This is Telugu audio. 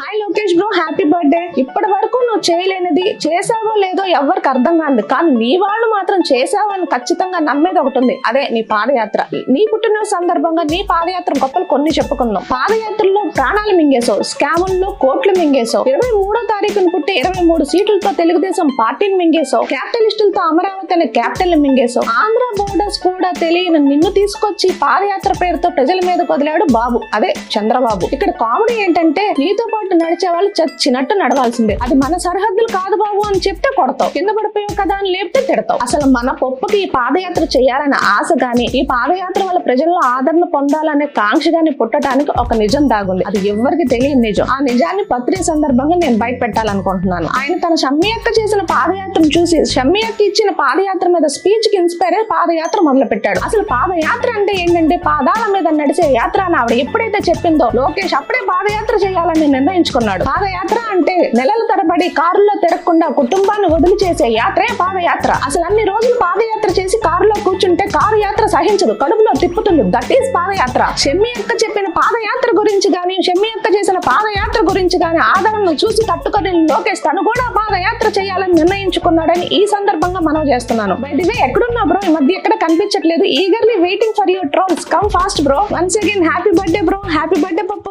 Hi Lokesh bro happy birthday ఇప్పటి వరకు నువ్వు చేయలేనిది చేసావో లేదో ఎవరికి అర్థం కాదు. కానీ నీ వాళ్ళు మాత్రం చేసావని ఖచ్చితంగా నమ్మేది ఒకటి ఉంది. అదే నీ పాదయాత్ర. నీ పుట్టినరోజు సందర్భంగా నీ పాదయాత్ర గొప్పలు కొన్ని చెప్పుకుందాం. పాదయాత్రలో ప్రాణాలు మింగేసావు స్కాముల్లో కోట్లు మింగేసావు ఇరవై మూడో తారీఖున పుట్టి ఇరవై మూడు సీట్లతో తెలుగుదేశం పార్టీని మింగేసావు క్యాపిటలిస్టులతో అమరావతి అనే క్యాపిటల్ మింగేసావు ఆంధ్ర బోర్డర్స్ కూడా తెలియని నిన్ను తీసుకొచ్చి పాదయాత్ర పేరుతో ప్రజల మీద వదిలాడు బాబు. అదే చంద్రబాబు. ఇక్కడ కామెడీ ఏంటంటే నీతో పాటు నడిచే వాళ్ళు చచ్చినట్టు నడవాల్సిందే. అది మన సరిహద్దులు కాదు బాబు అని చెప్తే కొడతావు. కింద పడిపోయావు కదా అని లేపితే తిడతావు. అసలు మన పొప్పకి ఈ పాదయాత్ర చేయాలనే ఆశ గాని ఈ పాదయాత్ర వల్ల ప్రజల్లో ఆదరణ పొందాలనే కాంక్ష గాని పుట్టడానికి ఒక నిజం దాగుంది. అది ఎవరికి తెలియని నిజం. ఆ నిజాన్ని పత్రిక సందర్భంగా నేను బయట పెట్టాలనుకుంటున్నాను ఆయన తన షమ్మియక్క చేసిన పాదయాత్రను చూసి షమ్మియక్క ఇచ్చిన పాదయాత్ర మీద స్పీచ్కి ఇన్స్పైర్ అయ్యి పాదయాత్ర మొదలు పెట్టాడు అసలు పాదయాత్ర అంటే ఏంటంటే పాదాల మీద నడిచే యాత్ర అని ఆవిడ ఎప్పుడైతే చెప్పిందో లోకేష్ అప్పుడే పాదయాత్ర చేయాలని నిర్ణయించుకున్నాడు. పాదయాత్ర అంటే నెలల తరబడి కారులో తిరగకుండా కుటుంబాన్ని వదిలి చేసే యాత్రే పాదయాత్ర. అసలు అన్ని రోజులు పాదయాత్ర చేసి కారులో కూర్చుంటే కారు యాత్ర సహించదు కడుపులో తిప్పుతుంది. దట్ ఈస్ పాదయాత్ర. షమ్మి అక్క చెప్పిన పాదయాత్ర గురించి గాని షమ్మి అక్క చేసిన పాదయాత్ర గురించి గాని ఆదరణను చూసి తట్టుకొని లోకేష్ తను కూడా పాదయాత్ర చేయాలని నిర్ణయించుకున్నాడని ఈ సందర్భంగా మనం చేస్తున్నాను. బై ఎక్కడున్నా బ్రో ఈ మధ్య ఎక్కడ కనిపించట్లేదు. Eagerly waiting for your trolls come fast bro once again happy birthday bro happy birthday Pappu